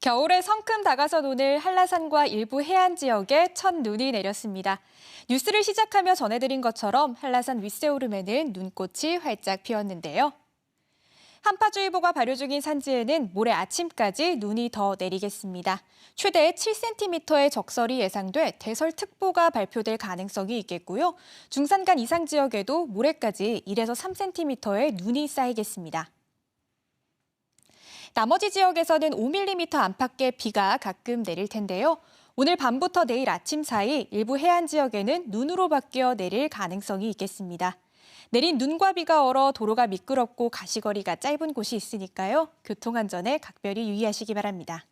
겨울에 성큼 다가선 오늘 한라산과 일부 해안 지역에 첫 눈이 내렸습니다. 뉴스를 시작하며 전해드린 것처럼 한라산 윗세오름에는 눈꽃이 활짝 피었는데요. 한파주의보가 발효 중인 산지에는 모레 아침까지 눈이 더 내리겠습니다. 최대 7cm의 적설이 예상돼 대설특보가 발표될 가능성이 있겠고요. 중산간 이상 지역에도 모레까지 1에서 3cm의 눈이 쌓이겠습니다. 나머지 지역에서는 5mm 안팎의 비가 가끔 내릴 텐데요. 오늘 밤부터 내일 아침 사이 일부 해안 지역에는 눈으로 바뀌어 내릴 가능성이 있겠습니다. 내린 눈과 비가 얼어 도로가 미끄럽고 가시거리가 짧은 곳이 있으니까요. 교통안전에 각별히 유의하시기 바랍니다.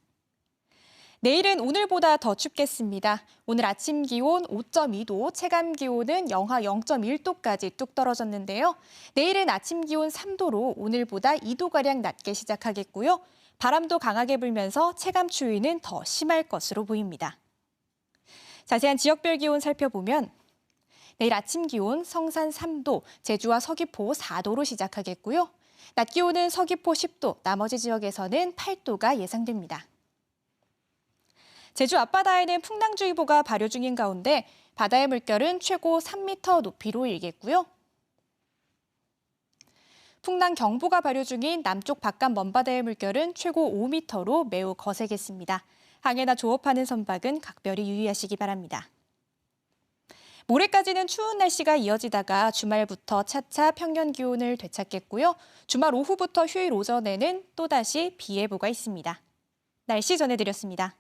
내일은 오늘보다 더 춥겠습니다. 오늘 아침 기온 5.2도, 체감 기온은 영하 0.1도까지 뚝 떨어졌는데요. 내일은 아침 기온 3도로 오늘보다 2도가량 낮게 시작하겠고요. 바람도 강하게 불면서 체감 추위는 더 심할 것으로 보입니다. 자세한 지역별 기온 살펴보면 내일 아침 기온 성산 3도, 제주와 서귀포 4도로 시작하겠고요. 낮 기온은 서귀포 10도, 나머지 지역에서는 8도가 예상됩니다. 제주 앞바다에는 풍랑주의보가 발효 중인 가운데 바다의 물결은 최고 3m 높이로 일겠고요. 풍랑 경보가 발효 중인 남쪽 바깥 먼바다의 물결은 최고 5m로 매우 거세겠습니다. 항해나 조업하는 선박은 각별히 유의하시기 바랍니다. 모레까지는 추운 날씨가 이어지다가 주말부터 차차 평년 기온을 되찾겠고요. 주말 오후부터 휴일 오전에는 또다시 비 예보가 있습니다. 날씨 전해드렸습니다.